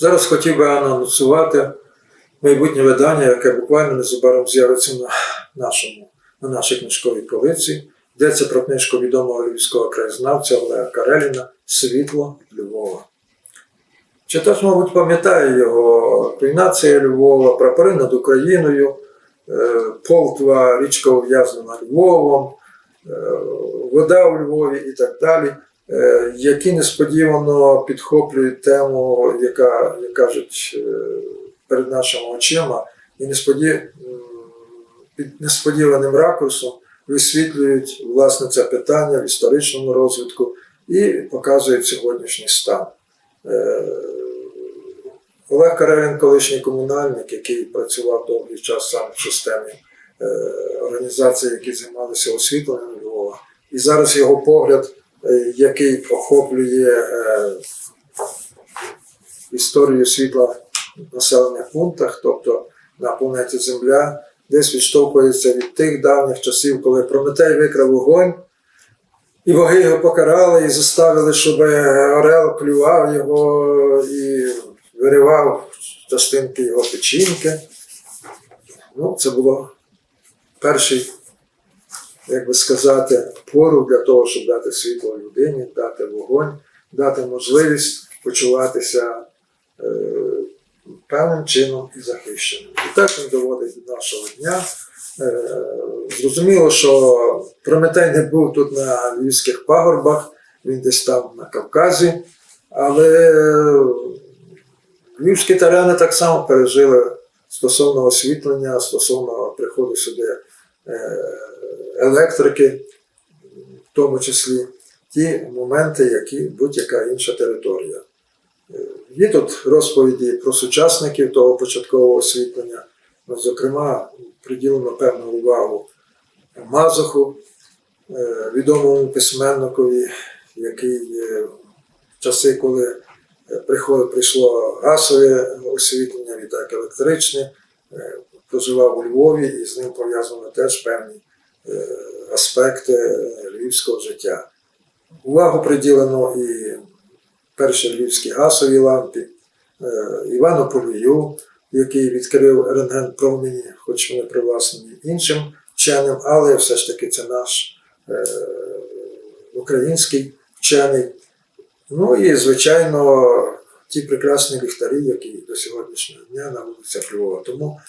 Зараз хотів би анонсувати майбутнє видання, яке буквально незабаром з'явиться на, нашому, на нашій книжковій полиці. Йдеться про книжку відомого львівського краєзнавця Олега Кареліна Світло Львова. Читач, мабуть, пам'ятає його руйнація Львова, прапори над Україною, е, Полтва, річка ув'язнена Львовом, е, вода у Львові і так далі, які несподівано підхоплюють тему, яка, як кажуть, е, перед нашими очима, і несподі... під несподіваним ракурсом висвітлюють власне це питання в історичному розвитку і показують сьогоднішній стан. Е, Олег Карелін, колишній комунальник, який працював довгий час саме в системі е, організацій, які займалися освітленням Львова. І зараз його погляд, е, який охоплює е, історію світла в населених пунктах, тобто на планеті Земля, десь відштовхується від тих давніх часів, коли Прометей викрав вогонь, і боги його покарали і заставили, щоб Орел клював його і виривав частинки його печінки. Ну, це було перший, як би сказати, пору для того, щоб дати світло людині, дати вогонь, дати можливість почуватися е, певним чином і захищеним. І так він доводить до нашого дня. Е, Зрозуміло, що Прометей не був тут на львівських пагорбах, він десь там на Кавказі, але львівські терени так само пережили стосовно освітлення, стосовно приходу сюди електрики, в тому числі ті моменти, які будь-яка інша територія. Е, Є тут розповіді про сучасників того початкового освітлення, Ну, зокрема, приділено певну увагу Мазоху, е, відомому письменникові, який е, в часи, коли е, прийшло газове освітлення, відтак електричне, е, проживав у Львові і з ним пов'язано теж певні е, аспекти львівського життя. Увагу приділено і першій львівській газовій лампі, е, Івану Полію, який відкрив рентген промені, хоч вони привласнені іншим вченим, але все ж таки це наш е, український вчений. Ну і, звичайно, ті прекрасні ліхтарі, які до сьогоднішнього дня на вулицях Львова. Тому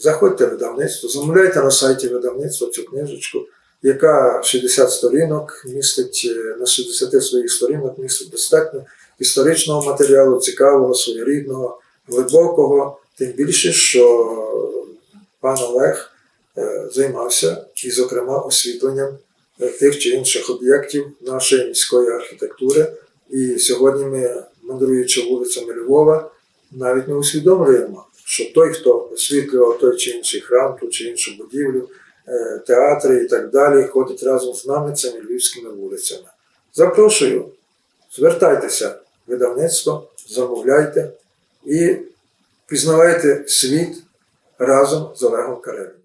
заходьте в видавництво, замовляйте на сайті видавництва цю книжечку, яка 60 сторінок містить, е, на 60 своїх сторінок містить достатньо історичного матеріалу, цікавого, своєрідного, глибокого, тим більше, що пан Олег е, займався і, зокрема, освітленням е, тих чи інших об'єктів нашої міської архітектури. І сьогодні ми, мандруючи вулицями Львова, навіть не усвідомлюємо, що той, хто освітлював той чи інший храм, ту чи іншу будівлю, е, театри і так далі, ходить разом з нами цими львівськими вулицями. Запрошую, звертайтеся в видавництво, замовляйте і пізнавайте світ разом з Олегом Карелем.